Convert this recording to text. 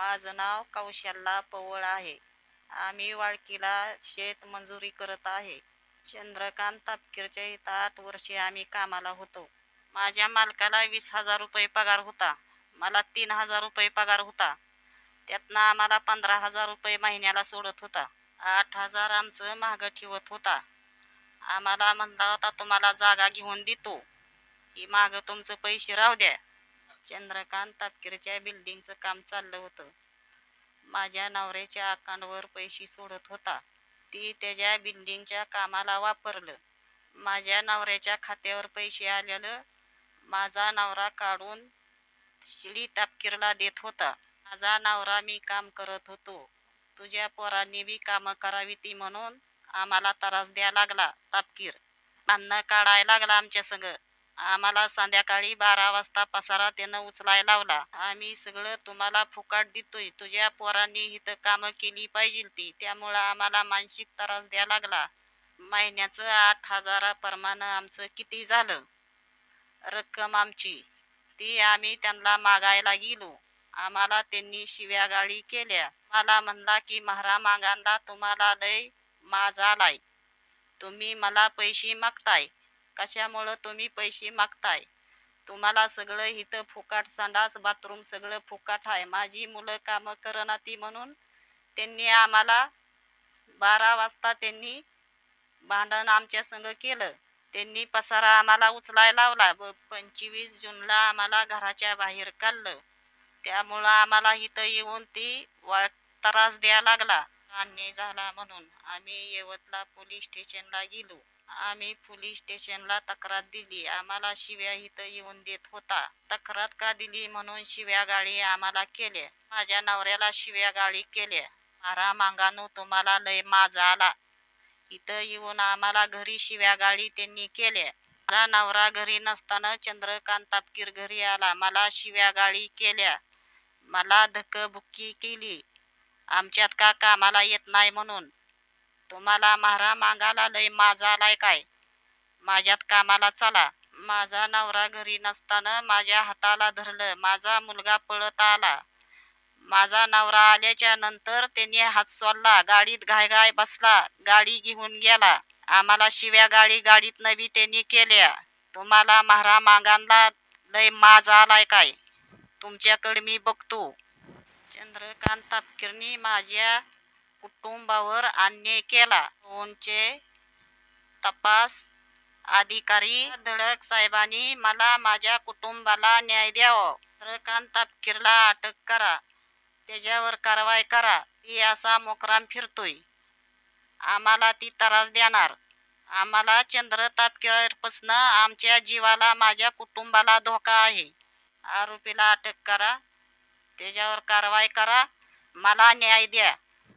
माझं नाव कौशल्ला पवळ आहे. आम्ही वाळकीला शेत मंजुरी करत आहे. चंद्रकांत तापकीरच्या इथं आठ वर्षे आम्ही कामाला होतो. माझ्या मालकाला वीस हजार रुपये पगार होता. मला तीन हजार रुपये पगार होता. त्यातनं आम्हाला पंधरा हजार रुपये महिन्याला सोडत होता. आठ हजार आमचं महाग ठेवत होता. आम्हाला म्हणला होता तुम्हाला जागा घेऊन देतो. ही मागं तुमचं पैसे राहू द्या. चंद्रकांत तापकीरच्या बिल्डिंगचं काम चाललं होतं. माझ्या नवऱ्याच्या अकाउंटवर पैसे सोडत होता. ती त्याच्या बिल्डिंगच्या कामाला वापरलं. माझ्या नवऱ्याच्या खात्यावर पैसे आलेलं माझा नवरा काढून शिली तापकीरला देत होता. माझा नवरा मी काम करत होतो. तुझ्या पोरांनी बी कामं करावी ती म्हणून आम्हाला त्रास द्या लागला तापकीर अन्न काढायला लागला आमच्या संग. आम्हाला संध्याकाळी बारा वाजता पसारा त्यानं उचलाय लावला. आम्ही सगळं तुम्हाला फुकाट देतोय. तुझ्या पोरांनी इथं कामं केली पाहिजे ती. त्यामुळं आम्हाला मानसिक त्रास द्या लागला. महिन्याचं आठ हजाराप्रमाणे आमचं किती झालं? रक्कम आमची. ती आम्ही त्यांना मागायला गेलो. आम्हाला त्यांनी शिव्या गाळी केल्या. मला म्हणला की महारा मागांदा तुम्हाला लय माझा आलाय तुम्ही मला पैसे मागताय. कशामुळं तुम्ही पैसे मागताय? तुम्हाला सगळं इथं फुकाट संडास बाथरूम सगळं फुकाट आहे माझी मुलं कामं करणार ती म्हणून त्यांनी आम्हाला बारा वाजता त्यांनी भांडण आमच्या संग केलं. त्यांनी पसारा आम्हाला उचलाय लावला. व पंचवीस जूनला आम्हाला घराच्या बाहेर काढलं. त्यामुळं आम्हाला इथं येऊन ती वा त्रास द्यायला लागला. अन्याय झाला म्हणून आम्ही यवतला पोलीस स्टेशनला गेलो. आम्ही पोलीस स्टेशनला तक्रार दिली. आम्हाला शिव्या इथं येऊन देत होता. तक्रार का दिली म्हणून शिव्या गाळी आम्हाला केल्या. माझ्या नवऱ्याला शिव्या गाळी केल्या. मारा मांगानू तुम्हाला लय माझा आला. इथं येऊन आम्हाला घरी शिव्या गाळी त्यांनी केल्या. माझा नवरा घरी नसताना चंद्रकांत तापकीर घरी आला. मला शिव्या गाळी केल्या. मला धक्कबुक्की केली. आमच्यात का कामाला येत नाही म्हणून? तुम्हाला म्हारा मागायला लय माझा आलाय काय? माझ्यात कामाला चला. माझा नवरा घरी नसताना माझ्या हाताला धरलं. माझा मुलगा पळत आला. माझा नवरा आल्याच्यानंतर त्याने हात सोडला. गाडीत घाय घाय बसला. गाडी घेऊन गेला. आम्हाला शिव्या गाडी गाडीत नवी त्यांनी केल्या. तुम्हाला म्हारा मागांना लय माझा आलाय काय? तुमच्याकडे मी बघतो. चंद्रकांत तापकीरनी माझ्या कुटुंबावर अन्याय केला. फोनचे तपास अधिकारी धडक साहेबांनी मला माझ्या कुटुंबाला न्याय द्यावा. चंद्रकांत तापकीरला अटक करा. त्याच्यावर कारवाई करा. ती असा मोकराम फिरतोय. आम्हाला ती त्रास देणार. आम्हाला चंद्र तापकीरपासनं आमच्या जीवाला माझ्या कुटुंबाला धोका आहे. आरोपीला अटक करा. त्याच्यावर कारवाई करा. मला न्याय द्या.